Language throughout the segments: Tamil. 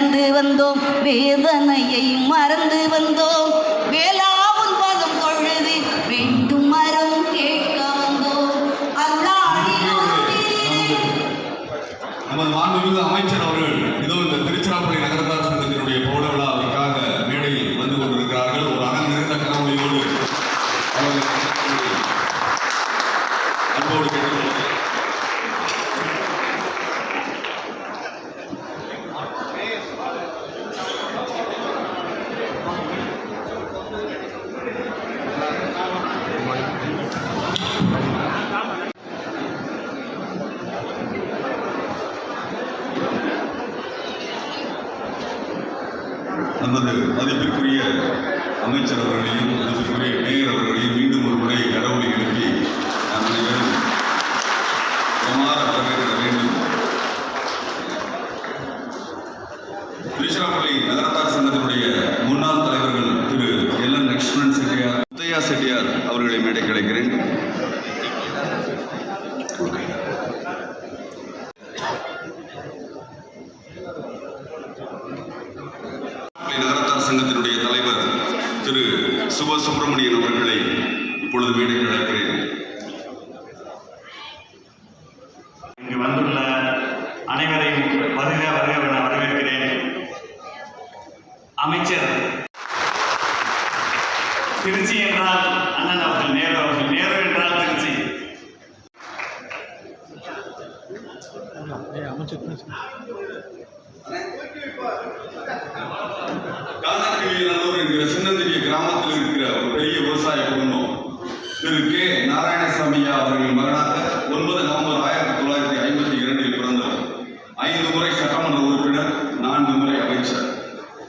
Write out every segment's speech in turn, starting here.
கடந்து வந்தோம் வேதனையை மறந்து வந்தோம். வேளாவும் பதம் தொழுது வேண்டும் மரம் கேட்க வந்தோம். நமது மாண்புமிகு அமைச்சர் அவர்கள் இதோ இந்த திருச்சிராப்பள்ளி நகரத்தார் சங்கத்தினுடைய பௌட விழாவிற்காக மேடையில் வந்து கொண்டிருக்கிறார்கள். ஒரு அகல் நிறைந்த கனமொழியோடு அவர்கள் அன்போடு கேட்டுக்கொள்கிறேன் நமது மதிப்பிற்குரிய அமைச்சர் அவர்களையும் மதிப்பிற்குரிய அவர்களையும் மீண்டும் ஒரு முறை கடவுளை எழுப்பி நாம் அனைவரும் பிரமார வரவேற்க வேண்டும். திருச்சிராப்பள்ளி நகரத்தார் சங்கத்தினுடைய முன்னாள் தலைவர்கள் திரு எல் என் லட்சுமணன் செட்டியார் முத்தையா செட்டியார் அவர்களை மேடை கிடைக்கிறேன். நகரத்தார் சங்கத்தினுடைய திரு சுப சுப்பிரமணியன் அவர்களை இப்பொழுது மேடைக்கு அழைக்கிறேன் இங்கு வந்துள்ள அனைவரையும் வருக வருக என வரவேற்கிறேன் அமைச்சர் திருச்சி என்றால் அண்ணன் அவர்கள் நேரு அவர்கள் நேரு என்றால் திருச்சி காலக்கிளியநல்லூர் என்கிற சின்னந்திரிய கிராமத்தில் இருக்கிற ஒரு பெரிய விவசாய குடும்பம். திரு கே. நாராயணசாமியா அவர்கள் மகனாக ஒன்பது நவம்பர் ஆயிரத்தி தொள்ளாயிரத்தி ஐம்பத்தி இரண்டில் பிறந்தவர். ஐந்து முறை சட்டமன்ற உறுப்பினர் நான்கு முறை அமைச்சர்.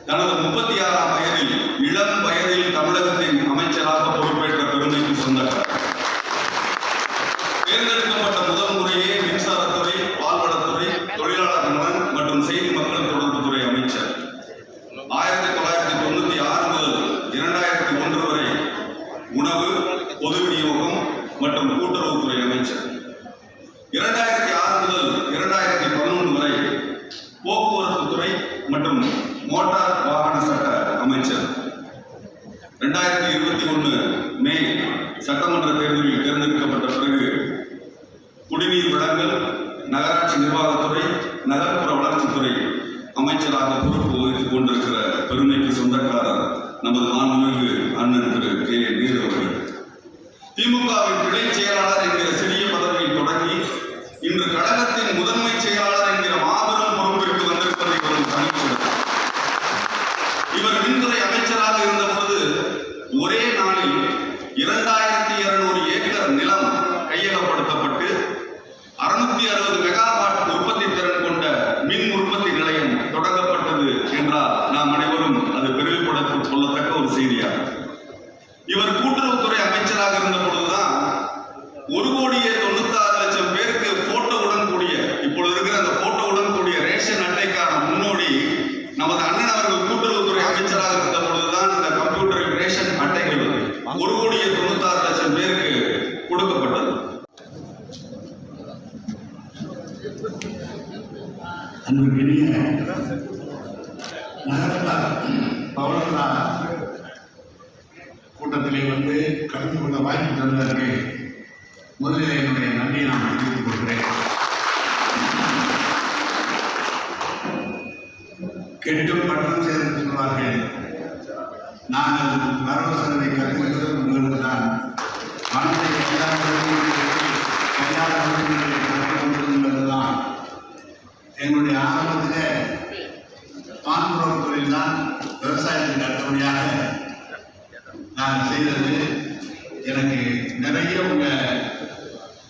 தனது முப்பத்தி ஆறாம் வயதில் இளம் வயதில் தமிழகத்தின் அமைச்சராக பொறுப்பேற்ற பெருமைக்கு சொந்தக்காரர். தேர்ந்தெடுக்க முதல் முறையே மின்சாரத்துறை பால்வளத்துறை தொழிலாளர் நலன் மற்றும் செய்தி மக்கள் தொடர்புத்துறை அமைச்சர் ஆயிரத்தி தொள்ளாயிரத்தி தொண்ணூத்தி ஆறு முதல் இரண்டாயிரத்தி ஒன்று வரை உணவு பொது விநியோகம் மற்றும் கூட்டுறவுத்துறை அமைச்சர் இரண்டாயிரத்தி ஆறு முதல் இரண்டாயிரத்தி பதினொன்று வரை போக்குவரத்து துறை மற்றும் மோட்டார் வாகன சட்ட அமைச்சர் ரெண்டாயிரத்தி இருபத்தி ஒன்று மே சட்டமன்ற தேர்தலில் தேர்ந்தெடுக்கப்பட்ட பிறகு குடிநீர் வழங்கல் நகராட்சி நிர்வாகத்துறை நகர்ப்புற வளர்ச்சித்துறை அமைச்சராக பொறுப்பு வகித்துக் கொண்டிருக்கிற பெருமைக்கு சொந்தக்காரர் நமது மாண்புமிகு அண்ணன் திரு கே. நீர் அவர்கள். திமுகவின் கிளை செயலாளர் என்கிற சிறிய பதவியில் தொடங்கி இன்று கழகத்தின் முதன்மை செயலாளர் என்கிற மாபெரும் பொறுப்பிற்கு வந்திருப்பதை வரும் தனிப்பொழுது இவர் மின்துறை அமைச்சராக இருந்தபோது ஒரே நாளில் இரண்டாயிரத்தி இருநூறு ஏக்கர் நிலம் கையகப்படுத்தப்பட்டு அறுநூத்தி அறுபது மெகாவாட் உற்பத்தி திறன் கொண்ட மின் உற்பத்தி நிலையம் தொடங்கப்பட்டது என்றால் நாம் அனைவரும் அது பெருமைப்படத்து கொள்ளத்தக்க ஒரு செய்தியாகும் இவர் கூட்டுறவுத்துறை அமைச்சராக இருந்த பொழுதுதான் ஒரு கோடியே தொண்ணூத்தாறு லட்சம் பேருக்கு போட்டோவுடன் கூடிய இப்பொழுது இருக்கிற அந்த போட்டோவுடன் கூடிய ரேஷன் அட்டைக்கான முன்னோடி நமது அண்ணன் அவர்கள் கூட்டுறவுத்துறை அமைச்சராக இருந்த பொழுதுதான் இந்த கம்ப்யூட்டர் ரேஷன் அட்டைகள் ஒரு கோடியே தொண்ணூத்தாறு லட்சம் பேருக்கு கொடுக்கப்பட்டது. அன்புக்கினிய நகரத்தார் கூட்டத்திலே வந்து கலந்து கொள்ள வாய்ப்பு தந்ததற்கு முதலில் என்னுடைய நன்றியை நான் தெரிவித்துக் கொடுப்பார்கள் நாங்கள் வரவு செலவை கற்றுக்கிறது உங்களுக்கு தான் பணத்தை என்னுடைய எங்களுடைய ஆரம்பத்தில் பான்புறவு தொழில் தான் விவசாயத்துக்கு அடுத்தபடியாக நான் செய்தது. எனக்கு நிறைய உங்க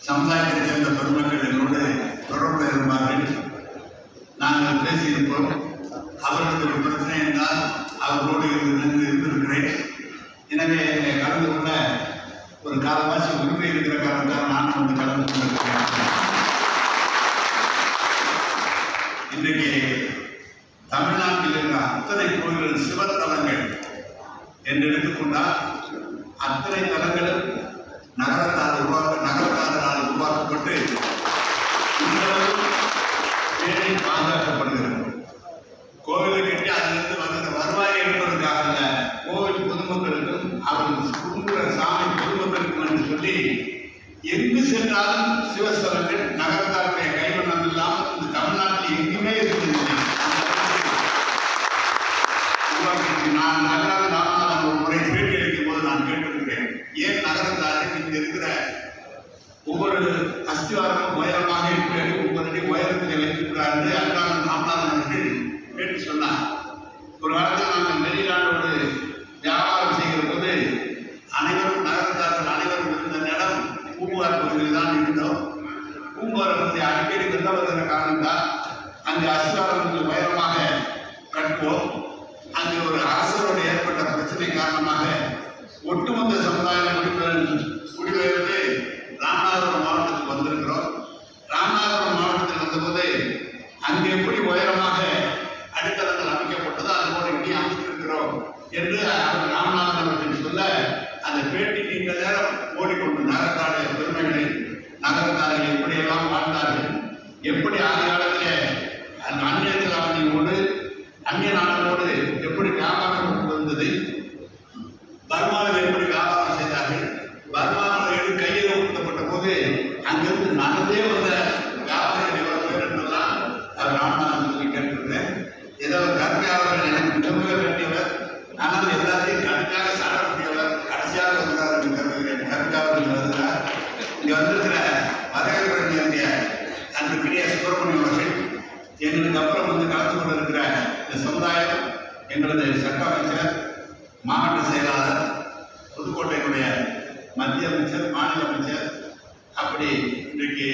சமுதாயத்தை சேர்ந்த பெருமக்கள் என்னோடு தொடர்பு இருந்தார்கள். நாங்கள் பேசியிருப்போம். அவர்களுக்கு ஒரு பிரச்சனை என்றால் அவர்களோடு இருந்து இருந்திருக்கிறேன். எனவே என்னை கலந்து கொள்ள ஒரு காலவாசி உரிமை இருக்கிற காரணத்தால் நான் வந்து கலந்து கொண்டிருக்கிறேன். இன்றைக்கு தமிழ்நாட்டில் இருக்கிற அத்தனை கோயில்கள் சிவத்தலங்கள் என்று எடுத்துக்கொண்டால் அத்தனை தலங்களும் நகரத்தால் உருவாக்க நகரத்தாரால் உருவாக்கப்பட்டு இன்றளவும் பாதுகாக்கப்படுகிறது. எங்கு சென்றாலும் சிவஸ்தலங்கள் நகரத்தாருடைய கைவண்ணம் இல்லாமல் இந்த தமிழ்நாட்டில் எங்குமே இருந்ததில்லை நான் நகராத ராமநாதன் ஒரு முறை பேட்டி அளிக்கும் போது நான் கேட்டிருக்கிறேன். ஏன் நகரத்தாருக்கு இங்க இருக்கிற ஒவ்வொரு அஸ்திவாரம் உயரமாக இருக்கிறது ஒவ்வொரு அடி உயரத்தில் வைத்திருக்கிறார் என்று அன்றாடம் ராமநாதன் அவர்கள் கேட்டு சொன்னார் ஒரு காலத்தில் நாங்கள் வெளிநாடோடு வியாபாரம் செய்கிற போது அனைவரும் நகரத்தார்கள் அனைவரும் இருந்த நிலம் பூம்புகார் பகுதியில் தான் இருந்தோம். பூம்புகார் பகுதி அடிக்கடி வெள்ள வருகிற காரணத்தால் அங்கு அஸ்திவாரம் கொஞ்சம் உயரமாக கட்டுவோம் அங்கு ஒரு அரசரோடு ஏற்பட்ட பிரச்சனை காரணமாக ஒட்டுமொத்த சமுதாய முடிவுகள் முடிவெடுத்து ராமநாதபுரம் மாவட்டத்துக்கு வந்திருக்கிறோம். ராமநாதபுரம் மாவட்டத்தில் வந்தபோது அங்கு எப்படி உயரமாக எல்லாத்தையும் கடுமையாக சாடக்கூடியவர் கடைசியாக வந்தார் என்று கருதுகிறேன் கருப்பை அவர்கள் வருகிறார் இங்க வந்திருக்கிற வரவேற்கிற அன்புக்குரிய சுப்பிரமணியம் அவர்கள் எங்களுக்கு அப்புறம் வந்து கலந்து கொண்டிருக்கிற இந்த சமுதாயம் எங்களது சட்ட அமைச்சர் மாவட்ட செயலாளர் புதுக்கோட்டையினுடைய மத்திய அமைச்சர் மாநில அமைச்சர் அப்படி இன்றைக்கு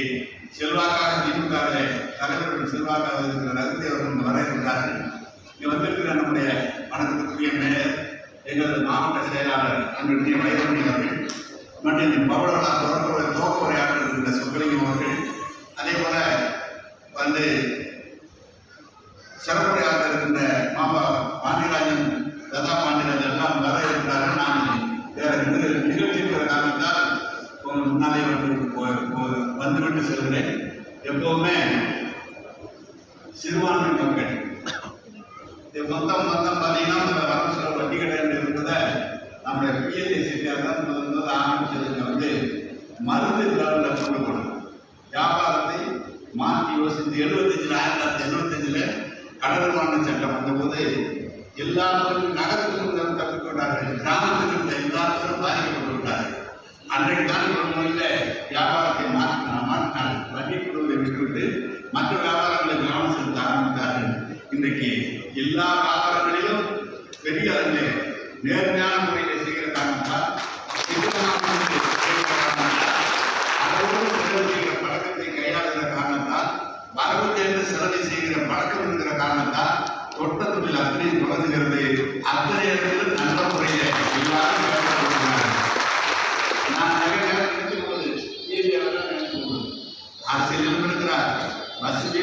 செல்வாக்காக திமுகவிலே தலைவர்கள் செல்வாக்காக இருக்கிற ரகுதி அவர்கள் வர இருக்கிறார்கள். இங்கே வந்திருக்கிற நம்முடைய வணக்கத்துக்குரிய மேயர் எங்களது மாவட்ட செயலாளர் அன்றைய வைரமணி அவர்கள் மற்றும் பவளவளா தொடர்புடைய துவக்க உரையாற்ற இருக்கின்ற அவர்கள் அதே போல வந்து சிறப்புரையாக இருக்கின்ற மாமா பாண்டியராஜன் லதா பாண்டியராஜன் எல்லாம் வர இருக்கிறார்கள் நான் வேற நிக- நிகழ்ச்சி காரணத்தால் உங்க முன்னாலே வந்து வந்துவிட்டு செல்கிறேன். எப்பவுமே சிறுபான்மை மக்கள் இது மொத்தம் மொத்தம் பார்த்தீங்கன்னா நம்ம வரவு வட்டி கடை இருந்ததை நம்முடைய பிஎல்ஏ செட்டியார் தான் முதல் முதல்ல ஆரம்பிச்சதுங்க வந்து மருந்து கிராமில் கொண்டு போனோம் வியாபாரத்தை மாற்றி யோசித்து எழுபத்தஞ்சில் ஆயிரத்தி தொள்ளாயிரத்தி எழுபத்தஞ்சில் கடற்பாண்ட சட்டம் வந்தபோது எல்லாரும் நகரத்திலிருந்து கற்றுக்கொண்டார்கள் கிராமத்தில் எல்லா வியாபாரங்களிலும் பெரிய அளவில் நேர்மையான முறையில் செய்கிற காரணத்தால் அளவோடு செலவு செய்கிற பழக்கத்தை கையாளுகிற காரணத்தால் வரவு தேர்ந்து செலவை செய்கிற பழக்கம் இருக்கிற காரணத்தால் தொட்ட தொழில் அத்தனை தொடங்குகிறது அத்தனை இடத்திலும் நல்ல முறையில் எல்லாரும் நான் நிறைய நேரம் போது ஏரியாவில் இருக்கிறார்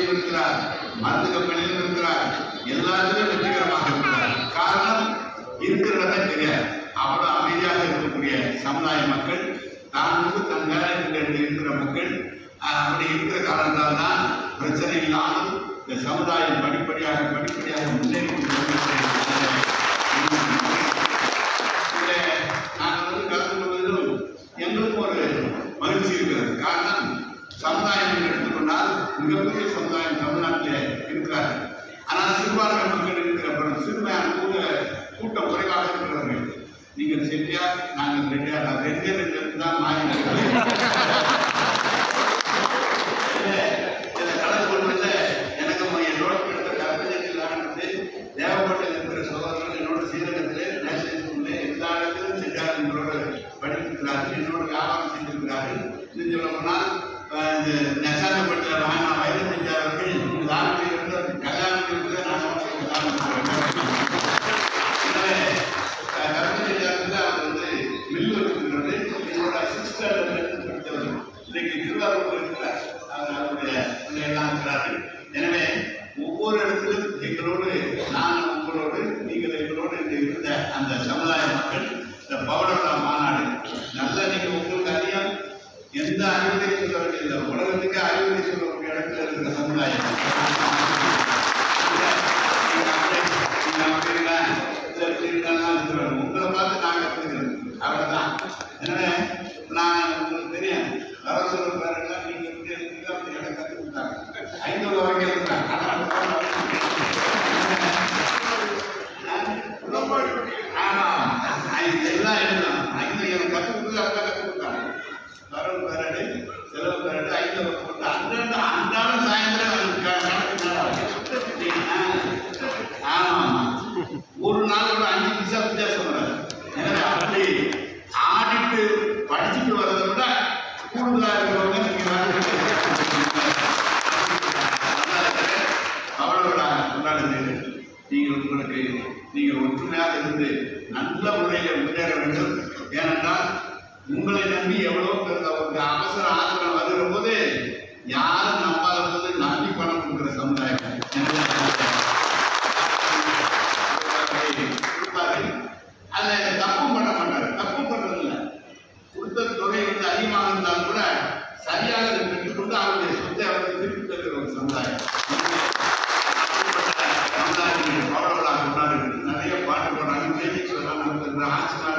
இருக்கிறார் மருந்து கம்பெனி சமுதாய மக்கள் தான் வந்து தன் வேலை இருக்கிற மக்கள் அப்படி இருக்கிற காரணத்தால் தான் பிரச்சனை இல்லாமல் இந்த சமுதாயம் படிப்படியாக படிப்படியாக முன்னேறி நாங்கள் வந்து கலந்து கொள்வதிலும் எங்களுக்கும் ஒரு மகிழ்ச்சி இருக்கிறது. காரணம் சமுதாயம் எடுத்துக்கொண்டால் மிகப்பெரிய சமுதாயம் தமிழ்நாட்டில் இருக்கிறார்கள். ஆனால் சிறுபான்மை மக்கள் இருக்கிற பிறகு சிறுமையான கூட கூட்டம் குறைவாக இருக்கிறவர்கள். நீங்கள் செட்டியார் நாங்கள் ரெட்டியார். அது ரெண்டே ரெண்டு பேருக்கு தான் மாறி இருக்கிறார் அவருடைய பிள்ளைகள்லாம் இருக்கிறார்கள். எனவே ஒவ்வொரு இடத்திலும் எங்களோடு நான் உங்களோடு நீங்கள் எங்களோடு இருந்த அந்த சமுதாய மக்கள் இந்த மாநாடு நல்ல நீங்கள் உங்களுக்கு எந்த அறிவுரையும் சொல்ல வேண்டியதில்லை. உலகத்துக்கு அறிவுரை சொல்லக்கூடிய இடத்துல இருக்கிற சமுதாயம்.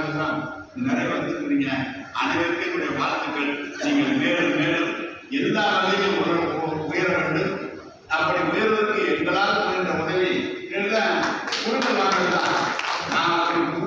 காரணங்கள்லாம் நிறைவேற்றிருக்கிறீங்க. அனைவருக்கும் என்னுடைய வாழ்த்துக்கள். நீங்கள் மேலும் மேலும் எல்லா நிலையும் உயர வேண்டும். அப்படி உயர்வதற்கு எங்களால் உயர்ந்த உதவி எழுத குடும்பமாக நாம்